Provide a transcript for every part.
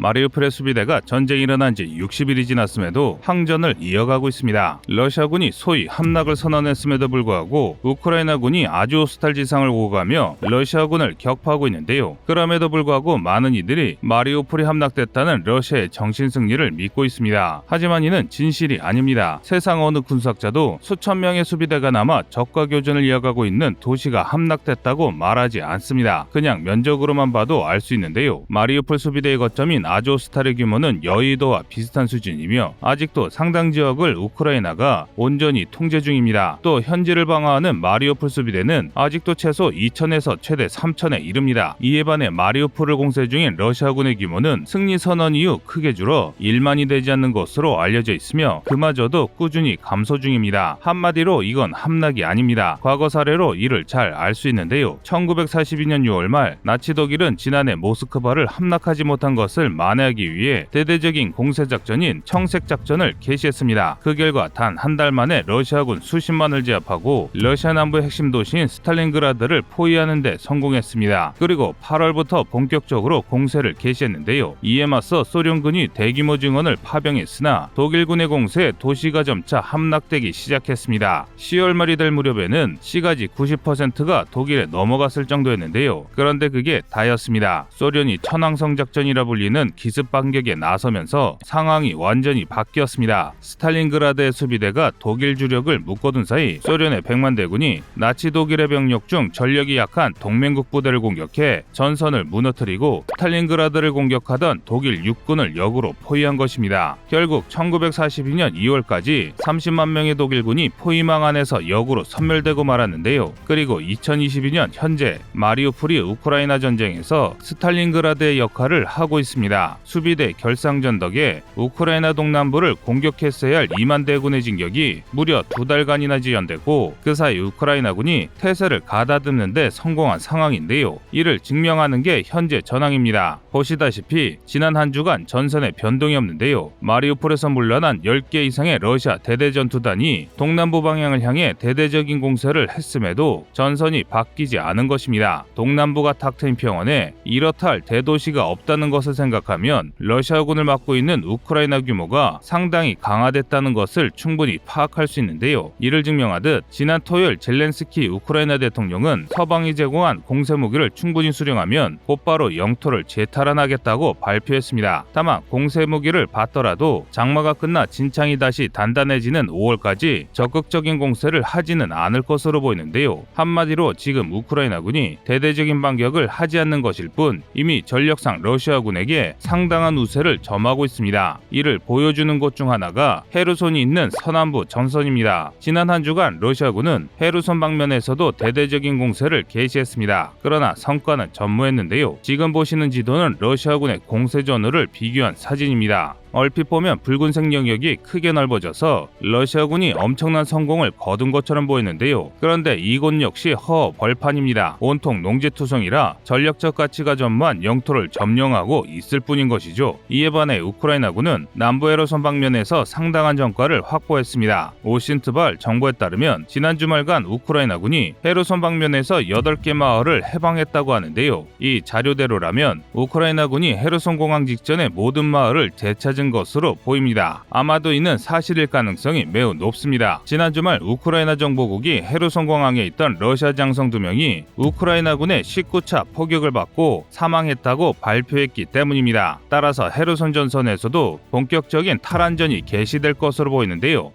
마리우폴의 수비대가 전쟁이 일어난 지 60일이 지났음에도 항전을 이어가고 있습니다. 러시아군이 소위 함락을 선언했음에도 불구하고 우크라이나군이 아주오스탈 지상을 오가며 러시아군을 격파하고 있는데요. 그럼에도 불구하고 많은 이들이 마리우폴이 함락됐다는 러시아의 정신 승리를 믿고 있습니다. 하지만 이는 진실이 아닙니다. 세상 어느 군사학자도 수천 명의 수비대가 남아 적과 교전을 이어가고 있는 도시가 함락됐다고 말하지 않습니다. 그냥 면적으로만 봐도 알 수 있는데요. 마리우폴 수비대의 거점인 아조스탈의 규모는 여의도와 비슷한 수준이며 아직도 상당 지역을 우크라이나가 온전히 통제 중입니다. 또 현지를 방어하는 마리우폴 수비대는 아직도 최소 2천에서 최대 3천에 이릅니다. 이에 반해 마리우폴을 공세 중인 러시아군의 규모는 승리 선언 이후 크게 줄어 1만이 되지 않는 것으로 알려져 있으며 그마저도 꾸준히 감소 중입니다. 한마디로 이건 함락이 아닙니다. 과거 사례로 이를 잘 알 수 있는데요. 1942년 6월 말 나치 독일은 지난해 모스크바를 함락하지 못한 것을 만회하기 위해 대대적인 공세 작전인 청색 작전을 개시했습니다. 그 결과 단 한 달 만에 러시아군 수십만을 제압하고 러시아 남부 핵심 도시인 스탈린그라드를 포위하는 데 성공했습니다. 그리고 8월부터 본격적으로 공세를 개시했는데요. 이에 맞서 소련군이 대규모 증원을 파병했으나 독일군의 공세에 도시가 점차 함락되기 시작했습니다. 10월 말이 될 무렵에는 시가지 90%가 독일에 넘어갔을 정도였는데요. 그런데 그게 다였습니다. 소련이 천왕성 작전이라 불리는 기습 반격에 나서면서 상황이 완전히 바뀌었습니다. 스탈린그라드의 수비대가 독일 주력을 묶어둔 사이 소련의 100만 대군이 나치 독일의 병력 중 전력이 약한 동맹국 부대를 공격해 전선을 무너뜨리고 스탈린그라드를 공격하던 독일 육군을 역으로 포위한 것입니다. 결국 1942년 2월까지 30만 명의 독일군이 포위망 안에서 역으로 섬멸되고 말았는데요. 그리고 2022년 현재 마리우폴이 우크라이나 전쟁에서 스탈린그라드의 역할을 하고 있습니다. 수비대 결상전 덕에 우크라이나 동남부를 공격했어야 할 2만 대군의 진격이 무려 두 달간이나 지연됐고 그 사이 우크라이나군이 태세를 가다듬는데 성공한 상황인데요. 이를 증명하는 게 현재 전황입니다. 보시다시피 지난 한 주간 전선에 변동이 없는데요. 마리우폴에서 물러난 10개 이상의 러시아 대대 전투단이 동남부 방향을 향해 대대적인 공세를 했음에도 전선이 바뀌지 않은 것입니다. 동남부가 탁 트인 평원에 이렇다 할 대도시가 없다는 것을 생각하 면 러시아군을 맡고 있는 우크라이나 규모가 상당히 강화됐다는 것을 충분히 파악할 수 있는데요. 이를 증명하듯 지난 토요일 젤렌스키 우크라이나 대통령은 서방이 제공한 공세 무기를 충분히 수령하면 곧바로 영토를 재탈환하겠다고 발표했습니다. 다만 공세 무기를 받더라도 장마가 끝나 진창이 다시 단단해지는 5월까지 적극적인 공세를 하지는 않을 것으로 보이는데요. 한마디로 지금 우크라이나군이 대대적인 반격을 하지 않는 것일 뿐 이미 전력상 러시아군에게 상당한 우세를 점하고 있습니다. 이를 보여주는 곳중 하나가 헤르손이 있는 서남부 전선입니다. 지난 한 주간 러시아군은 헤르손 방면에서도 대대적인 공세를 개시했습니다. 그러나 성과는 전무했는데요. 지금 보시는 지도는 러시아군의 공세 전후를 비교한 사진입니다. 얼핏 보면 붉은색 영역이 크게 넓어져서 러시아군이 엄청난 성공을 거둔 것처럼 보이는데요. 그런데 이곳 역시 허 벌판입니다. 온통 농지투성이라 전력적 가치가 전무한 영토를 점령하고 있을 뿐인 것이죠. 이에 반해 우크라이나군은 남부 에러선 방면에서 상당한 전과를 확보했습니다. 오신트발 정보에 따르면 지난 주말간 우크라이나군이 헤르손 방면에서 8개 마을을 해방했다고 하는데요. 이 자료대로라면 우크라이나군이 헤르손 공항 직전의 모든 마을을 되찾은 것으로 보입니다. 아마도 이는 사실일 가능성이 매우 높습니다. 지난 주말 우크라이나 정보국이 헤르손 공항에 있던 러시아 장성 두 명이 우크라이나군의 19차 포격을 받고 사망했다고 발표했기 때문입니다. 따라서 헤르손 전선에서도 본격적인 탈환전이 개시될 것으로 보이는데요.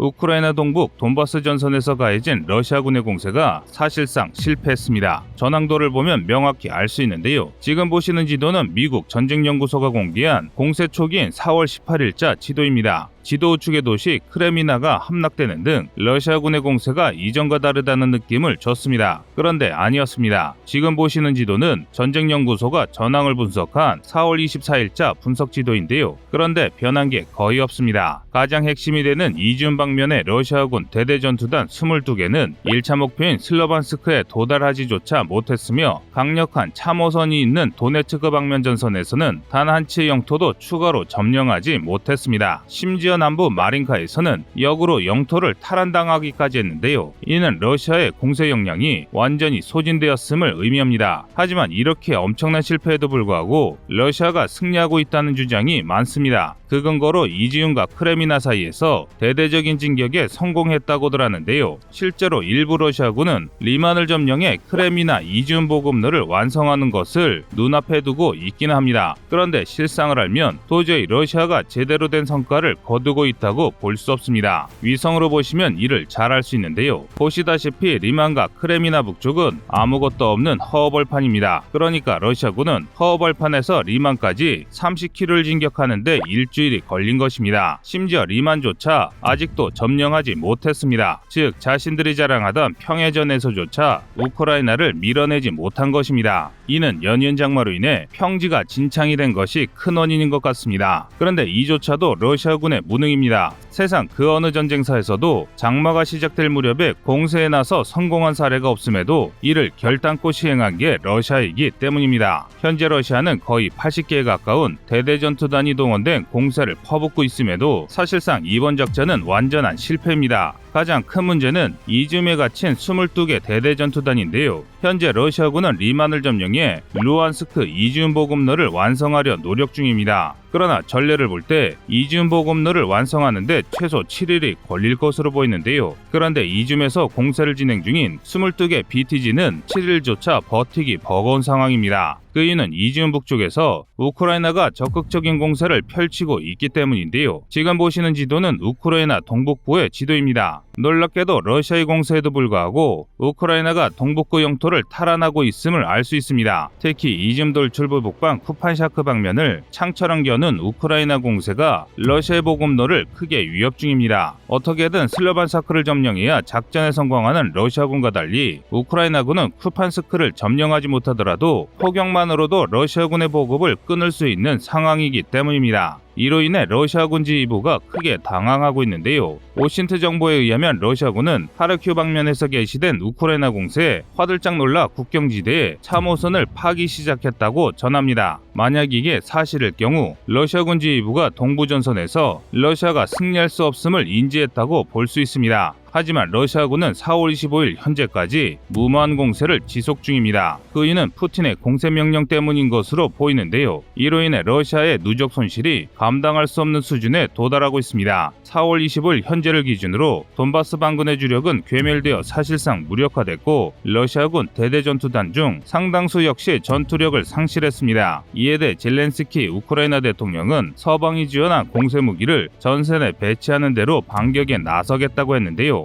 우크라이나 동북 돈바스 전선에서 가해진 러시아군의 공세가 사실상 실패했습니다. 전황도를 보면 명확히 알 수 있는데요. 지금 보시는 지도는 미국 전쟁연구소가 공개한 공세 초기인 4월 18일자 지도입니다. 지도 우측의 도시 크레미나가 함락되는 등 러시아군의 공세가 이전과 다르다는 느낌을 줬습니다. 그런데 아니었습니다. 지금 보시는 지도는 전쟁연구소가 전황을 분석한 4월 24일자 분석 지도인데요. 그런데 변한 게 거의 없습니다. 가장 핵심이 되는 이준 방면의 러시아군 대대전투단 22개는 1차 목표인 슬로반스크에 도달하지조차 못했으며 강력한 참호선이 있는 도네츠크 방면 전선에서는 단 한 치의 영토도 추가로 점령하지 못했습니다. 심지어 심지어 남부 마린카에서는 역으로 영토를 탈환당하기까지 했는데요. 이는 러시아의 공세 역량이 완전히 소진되었음을 의미합니다. 하지만 이렇게 엄청난 실패에도 불구하고 러시아가 승리하고 있다는 주장이 많습니다. 그 근거로 이지움과 크레미나 사이에서 대대적인 진격에 성공했다고들 하는데요. 실제로 일부 러시아군은 리만을 점령해 크레미나 이지움 보급로를 완성하는 것을 눈앞에 두고 있기는 합니다. 그런데 실상을 알면 도저히 러시아가 제대로 된 성과를 거 두고 있다고 볼 수 없습니다. 위성으로 보시면 이를 잘 알 수 있는데요. 보시다시피 리만과 크레미나 북쪽은 아무것도 없는 허허벌판입니다. 그러니까 러시아군은 허허벌판에서 리만까지 30km를 진격하는데 일주일이 걸린 것입니다. 심지어 리만조차 아직도 점령하지 못했습니다. 즉 자신들이 자랑하던 평해전에서조차 우크라이나를 밀어내지 못한 것입니다. 이는 연이은 장마로 인해 평지가 진창이 된 것이 큰 원인인 것 같습니다. 그런데 이조차도 러시아군의 무능입니다. 세상 그 어느 전쟁사에서도 장마가 시작될 무렵에 공세에 나서 성공한 사례가 없음에도 이를 결단코 시행한 게 러시아이기 때문입니다. 현재 러시아는 거의 80개에 가까운 대대전투단이 동원된 공세를 퍼붓고 있음에도 사실상 이번 작전은 완전한 실패입니다. 가장 큰 문제는 이즘에 갇힌 22개 대대전투단인데요. 현재 러시아군은 리만을 점령해 루안스크 이지움 보급로를 완성하려 노력 중입니다. 그러나 전례를 볼 때 이지움 보급로를 완성하는데 최소 7일이 걸릴 것으로 보이는데요. 그런데 이즘에서 공세를 진행 중인 22개 BTG는 7일조차 버티기 버거운 상황입니다. 그 이유는 이지움 북쪽에서 우크라이나가 적극적인 공세를 펼치고 있기 때문인데요. 지금 보시는 지도는 우크라이나 동북부의 지도입니다. 놀랍게도 러시아의 공세에도 불구하고 우크라이나가 동북부 영토를 탈환하고 있음을 알 수 있습니다. 특히 이즘 돌출부 북방 쿠판샤크 방면을 창처럼 겨눈 우크라이나 공세가 러시아의 보급로를 크게 위협 중입니다. 어떻게든 슬로반사크를 점령해야 작전에 성공하는 러시아군과 달리 우크라이나군은 쿠판스크를 점령하지 못하더라도 포격만으로도 러시아군의 보급을 끊을 수 있는 상황이기 때문입니다. 이로 인해 러시아군 지휘부가 크게 당황하고 있는데요. 오신트 정보에 의하면 러시아군은 하르큐 방면에서 개시된 우크라이나 공세에 화들짝 놀라 국경지대에 참호선을 파기 시작했다고 전합니다. 만약 이게 사실일 경우 러시아군 지휘부가 동부전선에서 러시아가 승리할 수 없음을 인지했다고 볼 수 있습니다. 하지만 러시아군은 4월 25일 현재까지 무모한 공세를 지속 중입니다. 그 이유는 푸틴의 공세 명령 때문인 것으로 보이는데요. 이로 인해 러시아의 누적 손실이 감당할 수 없는 수준에 도달하고 있습니다. 4월 25일 현재를 기준으로 돈바스 반군의 주력은 괴멸되어 사실상 무력화됐고 러시아군 대대전투단 중 상당수 역시 전투력을 상실했습니다. 이에 대해 젤렌스키 우크라이나 대통령은 서방이 지원한 공세 무기를 전선에 배치하는 대로 반격에 나서겠다고 했는데요.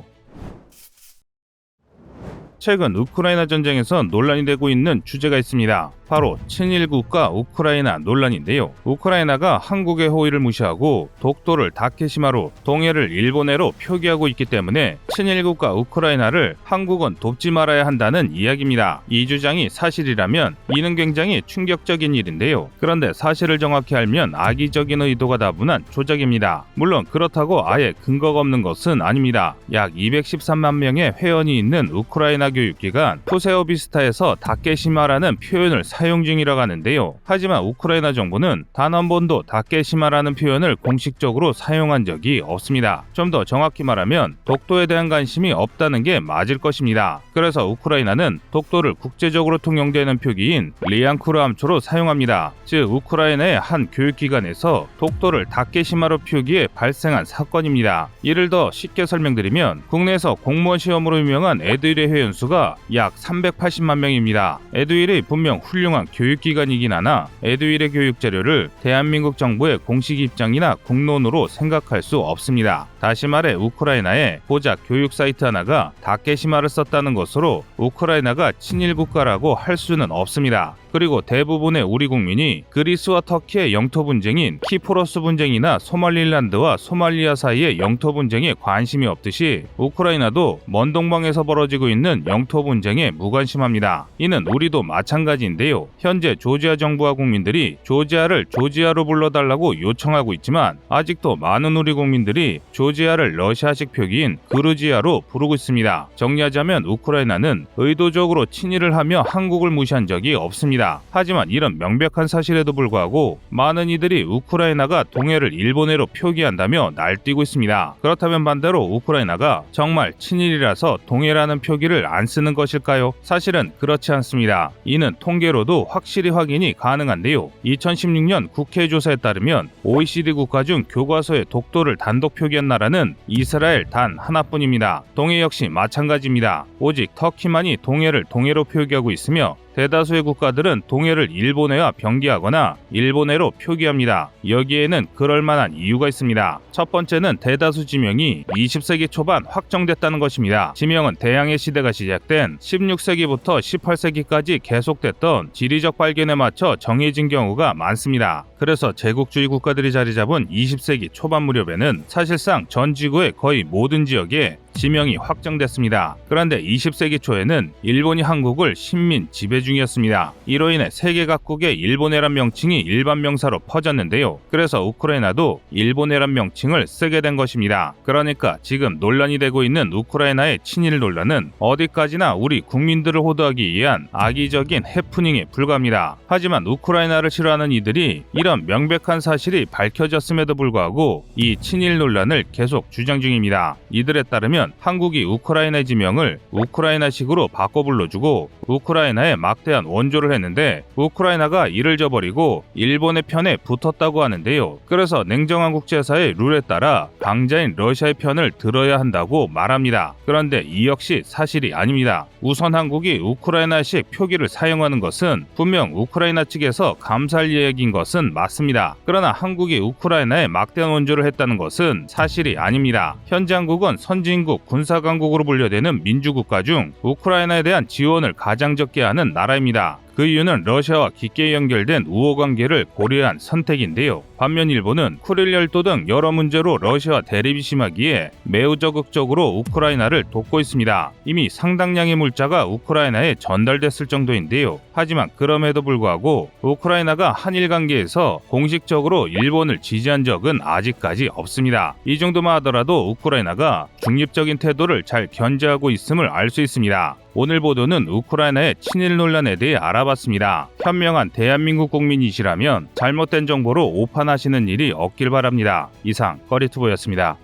최근 우크라이나 전쟁에서 논란이 되고 있는 주제가 있습니다. 바로 친일 국가 우크라이나 논란인데요. 우크라이나가 한국의 호의를 무시하고 독도를 다케시마로 동해를 일본해로 표기하고 있기 때문에 친일 국가 우크라이나를 한국은 돕지 말아야 한다는 이야기입니다. 이 주장이 사실이라면 이는 굉장히 충격적인 일인데요. 그런데 사실을 정확히 알면 악의적인 의도가 다분한 조작입니다. 물론 그렇다고 아예 근거가 없는 것은 아닙니다. 약 213만 명의 회원이 있는 우크라이나 교육기관 푸세오비스타에서 다케시마라는 표현을 사용 중이라고 하는데요. 하지만 우크라이나 정부는 단 한 번도 다케시마라는 표현을 공식적으로 사용한 적이 없습니다. 좀 더 정확히 말하면 독도에 대한 관심이 없다는 게 맞을 것입니다. 그래서 우크라이나는 독도를 국제적으로 통용되는 표기인 리앙쿠르 암초로 사용합니다. 즉 우크라이나의 한 교육기관에서 독도를 다케시마로 표기해 발생한 사건입니다. 이를 더 쉽게 설명드리면 국내에서 공무원 시험으로 유명한 에드윌의 회원 수가 약 380만 명입니다. 에드윌이 분명 훌륭 한 교육기관이긴 하나 에드윌의 교육 자료를 대한민국 정부의 공식 입장이나 공론으로 생각할 수 없습니다. 다시 말해 우크라이나에 고작 교육 사이트 하나가 다케시마를 썼다는 것으로 우크라이나가 친일 국가라고 할 수는 없습니다. 그리고 대부분의 우리 국민이 그리스와 터키의 영토 분쟁인 키프로스 분쟁이나 소말릴란드와 소말리아 사이의 영토 분쟁에 관심이 없듯이 우크라이나도 먼 동방에서 벌어지고 있는 영토 분쟁에 무관심합니다. 이는 우리도 마찬가지인데요. 현재 조지아 정부와 국민들이 조지아를 조지아로 불러달라고 요청하고 있지만 아직도 많은 우리 국민들이 조지아를 러시아식 표기인 그루지아로 부르고 있습니다. 정리하자면 우크라이나는 의도적으로 친일을 하며 한국을 무시한 적이 없습니다. 없습니다. 하지만 이런 명백한 사실에도 불구하고 많은 이들이 우크라이나가 동해를 일본해로 표기한다며 날뛰고 있습니다. 그렇다면 반대로 우크라이나가 정말 친일이라서 동해라는 표기를 안 쓰는 것일까요? 사실은 그렇지 않습니다. 이는 통계로도 확실히 확인이 가능한데요. 2016년 국회 조사에 따르면 OECD 국가 중 교과서에 독도를 단독 표기한 나라는 이스라엘 단 하나뿐입니다. 동해 역시 마찬가지입니다. 오직 터키만이 동해를 동해로 표기하고 있으며 대다수의 국가들은 동해를 일본해와 병기하거나 일본해로 표기합니다. 여기에는 그럴 만한 이유가 있습니다. 첫 번째는 대다수 지명이 20세기 초반 확정됐다는 것입니다. 지명은 대항해 시대가 시작된 16세기부터 18세기까지 계속됐던 지리적 발견에 맞춰 정해진 경우가 많습니다. 그래서 제국주의 국가들이 자리 잡은 20세기 초반 무렵에는 사실상 전 지구의 거의 모든 지역에 지명이 확정됐습니다. 그런데 20세기 초에는 일본이 한국을 식민 지배 중이었습니다. 이로 인해 세계 각국의 일본해란 명칭이 일반 명사로 퍼졌는데요. 그래서 우크라이나도 일본해란 명칭을 쓰게 된 것입니다. 그러니까 지금 논란이 되고 있는 우크라이나의 친일 논란은 어디까지나 우리 국민들을 호도하기 위한 악의적인 해프닝에 불과합니다. 하지만 우크라이나를 싫어하는 이들이 이런 명백한 사실이 밝혀졌음에도 불구하고 이 친일 논란을 계속 주장 중입니다. 이들에 따르면 한국이 우크라이나 지명을 우크라이나식으로 바꿔 불러주고 우크라이나에 막대한 원조를 했는데 우크라이나가 이를 저버리고 일본의 편에 붙었다고 하는데요. 그래서 냉정한 국제사의 룰에 따라 강자인 러시아의 편을 들어야 한다고 말합니다. 그런데 이 역시 사실이 아닙니다. 우선 한국이 우크라이나식 표기를 사용하는 것은 분명 우크라이나 측에서 감사할 이야기인 것은 맞습니다. 그러나 한국이 우크라이나에 막대한 원조를 했다는 것은 사실이 아닙니다. 현재 한국은 선진국 군사강국으로 분류되는 민주국가 중 우크라이나에 대한 지원을 가장 적게 하는 나라입니다. 그 이유는 러시아와 깊게 연결된 우호 관계를 고려한 선택인데요. 반면 일본은 쿠릴 열도 등 여러 문제로 러시아와 대립이 심하기에 매우 적극적으로 우크라이나를 돕고 있습니다. 이미 상당량의 물자가 우크라이나에 전달됐을 정도인데요. 하지만 그럼에도 불구하고 우크라이나가 한일 관계에서 공식적으로 일본을 지지한 적은 아직까지 없습니다. 이 정도만 하더라도 우크라이나가 중립적인 태도를 잘 견제하고 있음을 알 수 있습니다. 오늘 보도는 우크라이나의 친일 논란에 대해 알아봤습니다. 현명한 대한민국 국민이시라면 잘못된 정보로 오판하시는 일이 없길 바랍니다. 이상 꺼리투브였습니다.